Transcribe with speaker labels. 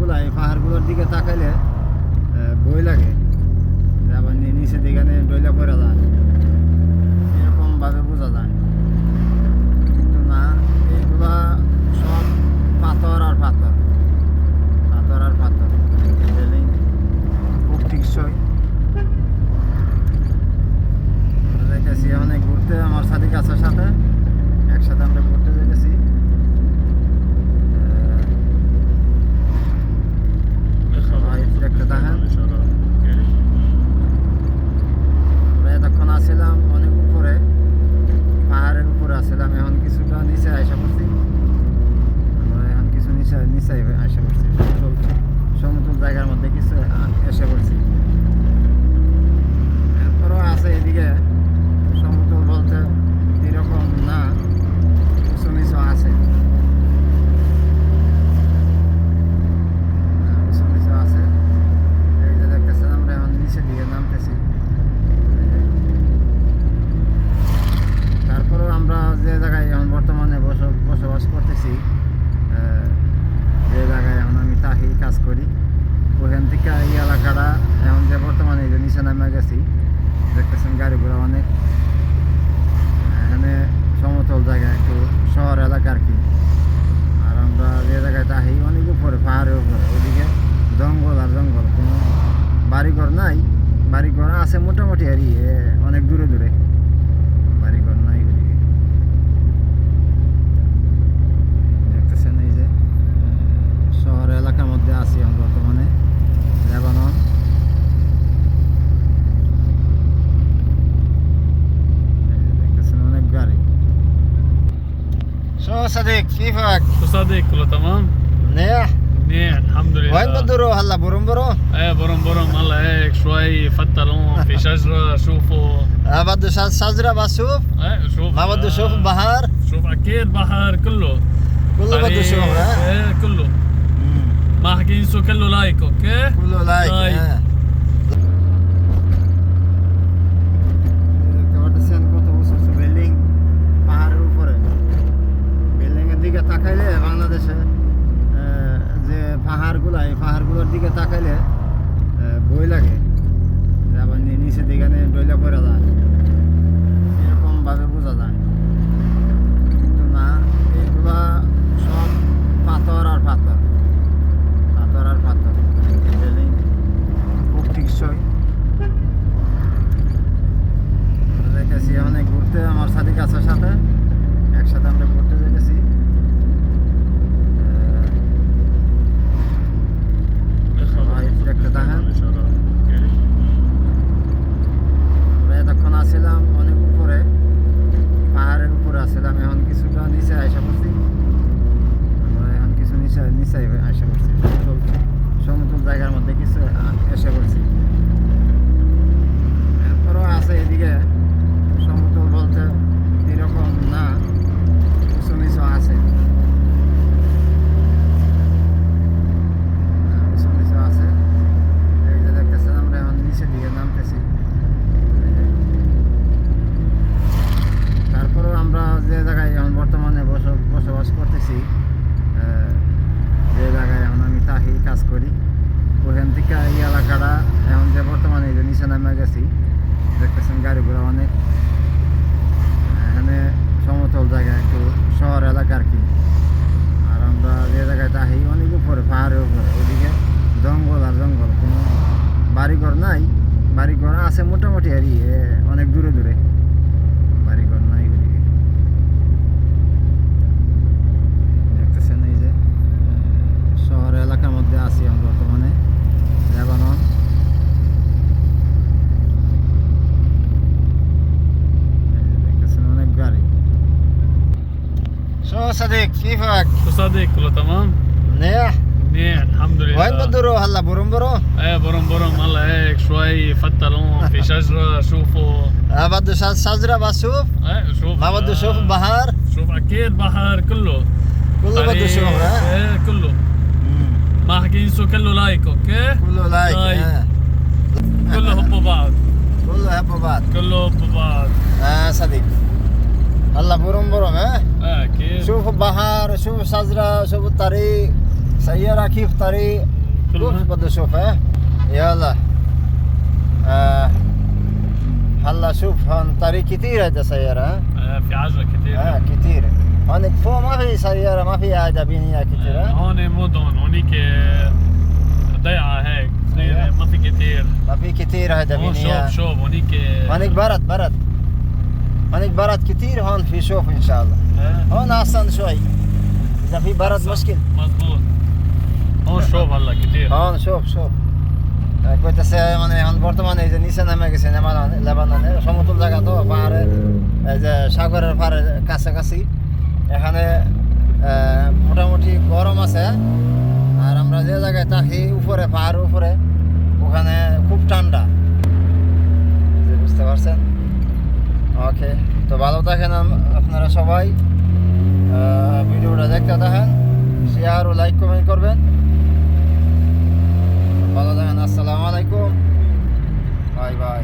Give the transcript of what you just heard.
Speaker 1: পাহাড়গুলো, এই পাহাড়গুলোর দিকে তাকাইলে বই লাগে। আবার নিচে দিকে ডইলা পড়া যায়। এরকমভাবে বোঝা যায়। কিন্তু না, এইগুলা সব পাথর আর পাথর। পাথর আর পাথর। রেলিং খুব টিকসই যাইতেছি অনেক ঘুরতে, আমার সাথে গাছের সাথে। একসাথে আমরা ঘুরতে যাইতেছি। কাজ করি। ওখান থেকে এই এলাকাটা এখন যে বর্তমানে এই যে নিচে নামে গেছি, দেখতেছেন গাড়ি ঘোড়া অনেক। এখানে সমতল জায়গা, একটু শহর এলাকা আর কি। আর আমরা যে জায়গায় তাহি অনেক উপরে, পাহাড়ের উপরে, ওদিকে জঙ্গল আর জঙ্গল, কোনো বাড়িঘর নাই। বাড়িঘর আছে মোটামুটি আর অনেক দূরে দূরে বাড়িঘর নাই ওদিকে দেখতেছেন এই যে আহ, শহর এলাকার মধ্যে আছি আমি বর্তমানে লেবানন এই যে দেখতেছেন অনেক গাড়ি شو صديق كيفك؟
Speaker 2: صديق كله تمام؟
Speaker 1: منيح؟
Speaker 2: منيح الحمد لله
Speaker 1: وين بتدوروا هلا برومبرو؟
Speaker 2: ايه برم برم هلا هيك شوي فتلون في شجرة شوفوا
Speaker 1: آه بده شج- شجرة بشوف
Speaker 2: ايه شوف
Speaker 1: ما بده
Speaker 2: آه،
Speaker 1: يشوف البحر
Speaker 2: شوف اكيد بحر كله
Speaker 1: كله بده
Speaker 2: طريق،
Speaker 1: يشوف ها؟
Speaker 2: ايه كله ما حكي ينسوا كله لايك اوكي؟
Speaker 1: كله لايك
Speaker 2: لايك.
Speaker 1: হ্যাঁ কাজ করি। ওখান থেকে এই এলাকাটা এখন যে বর্তমানে এই যে নিচে নামে গেছি, দেখতেছেন গাড়ি ঘোড়া অনেক। এখানে সমতল জায়গা, একটু শহর এলাকা আর কি। আর আমরা যে জায়গায় তাহি অনেক উপরে, পাহাড়ের উপরে। ওদিকে জঙ্গল আর জঙ্গল, কোনো বাড়িঘর নাই। বাড়িঘর আছে মোটামুটি আর অনেক দূরে দূরে বাড়িঘর নাই ওদিকে দেখতেছেন এই যে আহ, শহর এলাকার মধ্যে আছি আমি বর্তমানে লেবানন এই যে দেখতেছেন অনেক গাড়ি شو صديق كيفك؟
Speaker 2: شو صديق كله تمام؟
Speaker 1: منيح؟
Speaker 2: منيح الحمد لله
Speaker 1: وين بتدوروا هلا برومبرو؟
Speaker 2: ايه برم برم هلا هيك شوي فتلون في شجرة شوفوا
Speaker 1: آه بده شج- شجرة بشوف
Speaker 2: ايه شوف
Speaker 1: ما بده يشوف
Speaker 2: آه،
Speaker 1: البحر
Speaker 2: شوف اكيد بحر كله
Speaker 1: كله بده
Speaker 2: طريق،
Speaker 1: يشوف ها؟
Speaker 2: ايه كله ما حكي ينسوا كله لايك اوكي؟
Speaker 1: كله لايك
Speaker 2: لايك.
Speaker 1: آه.
Speaker 2: كله حبوا بعض
Speaker 1: كله هبوا بعض
Speaker 2: كله حبوا بعض
Speaker 1: آه صديق هلا بروم بروم ها؟
Speaker 2: أكيد
Speaker 1: شوف البحر شوف الشجرة شوف الطريق. سيارة كيف طريق؟ شوف بده يشوف ها؟ يلا. آه شوف هون طريق كتير هيدا سيارة ها؟
Speaker 2: آه، في عجلة كثير
Speaker 1: آه كتير. هون فوق ما في سيارة ما في هيدا بنية كتير ها؟
Speaker 2: هون مدن هونيك ضيعة هيك. صغيره. ما في كثير
Speaker 1: ما في كتير هيدا بنية.
Speaker 2: شوف شوف هونيك
Speaker 1: هونيك برد برد. هونيك برد كتير هون في شوف ان شاء الله
Speaker 2: آه،
Speaker 1: هون احسن شوي اذا في برد مشكل
Speaker 2: مزبوط هون شوف هلا كثير
Speaker 1: হন শোভ শোভ কইতেছে মানে এখন বর্তমানে এই যে নিচে নেমে গেছে নেমালান লেবাননে সমতল জায়গা তো পাহাড়ে এই যে সাগরের পাহাড়ে কাছাকাছি এখানে আহ, মোটামুটি গরম আছে আর আমরা যে জায়গায় থাকি উপরে পাহাড়ের উপরে ওখানে ওকে তো ভালো থাকেন আপনারা সবাই। ভিডিওটা দেখতে থাকেন শেয়ার ও লাইক কমেন্ট করবেন। ভালো থাকেন, আসসালামু আলাইকুম। Bye bye.